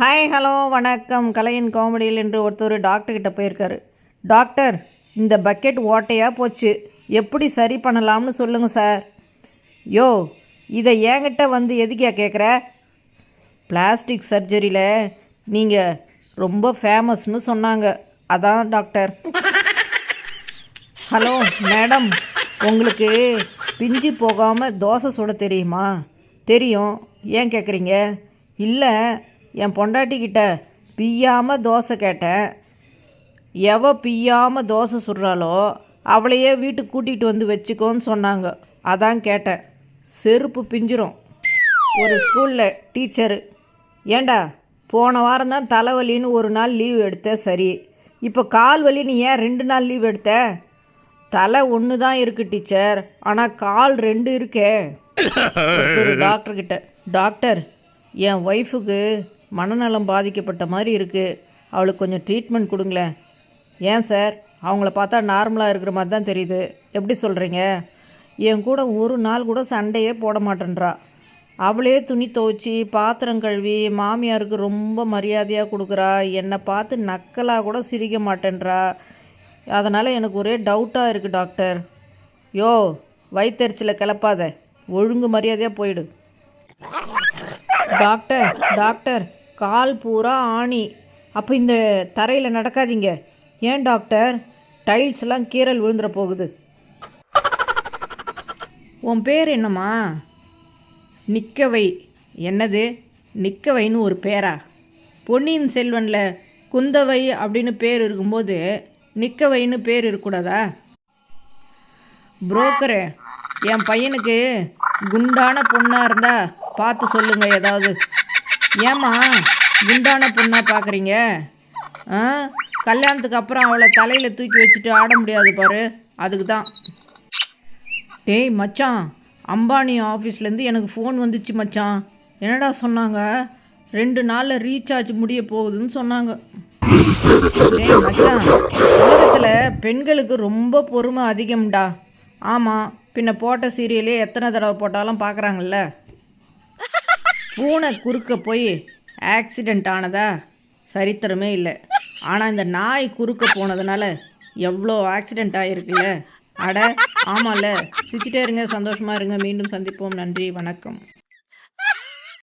Hi hello வணக்கம். கலையின் காமெடியில் என்று ஒருத்தர் டாக்டர்கிட்ட போயிருக்காரு. டாக்டர் இந்த பக்கெட் ஓட்டையாக போச்சு. எப்படி சரி பண்ணலாம்னு சொல்லுங்கள் சார் யோ இதை என்கிட்ட வந்து எதுக்கியா கேட்குற பிளாஸ்டிக் சர்ஜரியில் நீங்கள் ரொம்ப ஃபேமஸ்னு சொன்னாங்க. அதான் டாக்டர் ஹலோ மேடம் உங்களுக்கு பிஞ்சு போகாமல் தோசை சுட தெரியுமா? தெரியும். ஏன் கேட்குறீங்க இல்லை என் பொண்டாட்டிக்கிட்ட பிய்யாமல் தோசை கேட்டேன். எவ பிய்யாமல் தோசை சுடுறாளோ அவளையே வீட்டுக்கு கூட்டிகிட்டு வந்து வச்சுக்கோன்னு சொன்னாங்க. அதான் கேட்டேன். செருப்பு பிஞ்சிரும். ஒரு ஸ்கூலில் டீச்சரு ஏண்டா போன வாரம் தான் தலைவலின்னு ஒரு நாள் லீவ் எடுத்த சரி. இப்போ கால் வலி நீ ஏன் ரெண்டு நாள் லீவ் எடுத்த? தலை ஒன்று தான் இருக்கு டீச்சர். ஆனால் கால் ரெண்டு இருக்கே. ஒரு டாக்டர் கிட்ட டாக்டர் என் ஒய்ஃபுக்கு மனநலம் பாதிக்கப்பட்ட மாதிரி இருக்குது அவளுக்கு கொஞ்சம் ட்ரீட்மெண்ட் கொடுங்களேன். ஏன் சார் அவங்கள பார்த்தா நார்மலாக இருக்கிற மாதிரி தான் தெரியுது. எப்படி சொல்கிறீங்க என் கூட ஒரு நாள் கூட சண்டையே போட மாட்டேன்றா. அவளே துணி துவைச்சி பாத்திரம் கழுவி மாமியாருக்கு ரொம்ப மரியாதையாக கொடுக்குறா. என்னை பார்த்து நக்கலாக கூட சிரிக்க மாட்டேன்றா. அதனால் எனக்கு ஒரே டவுட்டாக இருக்குது டாக்டர் யோ வயிற்றுச்சலை கிளப்பாத. ஒழுங்கு மரியாதையாக போயிடு. டாக்டர் டாக்டர் கால் பூரா ஆணி. அப்போ இந்த தரையில் நடக்காதீங்க. ஏன் டாக்டர்? டைல்ஸ் எல்லாம் கீறல் விழுந்துற போகுது. உன் பேர் என்னம்மா? நிக்கவை. என்னது? நிக்கவைன்னு ஒரு பேரா? பொன்னியின் செல்வனில் குந்தவை அப்படின்னு பேர் இருக்கும்போது நிக்கவைன்னு பேர் இருக்கக்கூடாதா? புரோக்கரு என் பையனுக்கு குண்டான பொண்ணாக இருந்தா பார்த்து சொல்லுங்க ஏதாவது. ஏம்மா குண்டான பொண்ணாக பார்க்குறீங்க ஆ? கல்யாணத்துக்கு அப்புறம் அவளை தலையில் தூக்கி வச்சுட்டு ஆட முடியாது பாரு. அதுக்கு தான் டேய் மச்சான் அம்பானி ஆஃபீஸ்லேருந்து எனக்கு ஃபோன் வந்துச்சு மச்சான். என்னடா சொன்னாங்க? ரெண்டு நாளில் ரீசார்ஜ் முடிய போகுதுன்னு சொன்னாங்க. டேய் மச்சான் உலகத்தில் பெண்களுக்கு ரொம்ப பொறுமை அதிகம்டா. ஆமாம் பின்ன போட்ட சீரியலே எத்தனை தடவை போட்டாலும் பார்க்குறாங்கல்ல பூனை குறுக்க போய் ஆக்சிடெண்ட் ஆனதா? சரித்திரமே இல்லை. ஆனால் இந்த நாய் குறுக்க போனதுனால எவ்வளோ ஆக்சிடெண்ட் ஆகிருக்குல்ல அட ஆமாம்ல சிரிச்சிட்டே இருங்க சந்தோஷமாக இருங்க. மீண்டும் சந்திப்போம். நன்றி வணக்கம்.